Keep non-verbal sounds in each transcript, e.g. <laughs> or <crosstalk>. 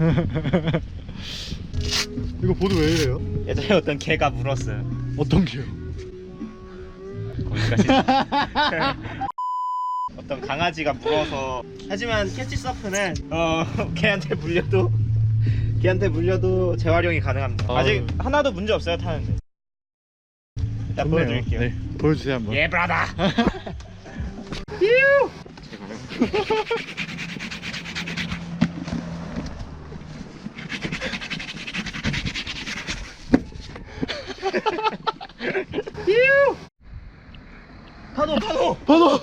<laughs> 이거 보드 왜 이래요? 예전에 어떤 개가 물었어요. 어떤 게요? 거기까지. <laughs> <laughs> 어떤 강아지가 물어서 하지만 캐치 서프는 어 개한테 물려도 개한테 물려도 재활용이 가능합니다. 아. 아직 하나도 문제 없어요 타는데. 일단 좋네요. 보여드릴게요. 네, 보여주세요 한번. 예 브라다. 파도 파도. 번호.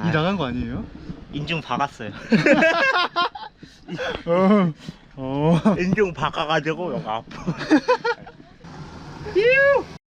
아. 이상한 거 아니에요? 인중 박았어요. <laughs> 어. 어. 인중 박아가지고 여기 아파. <laughs>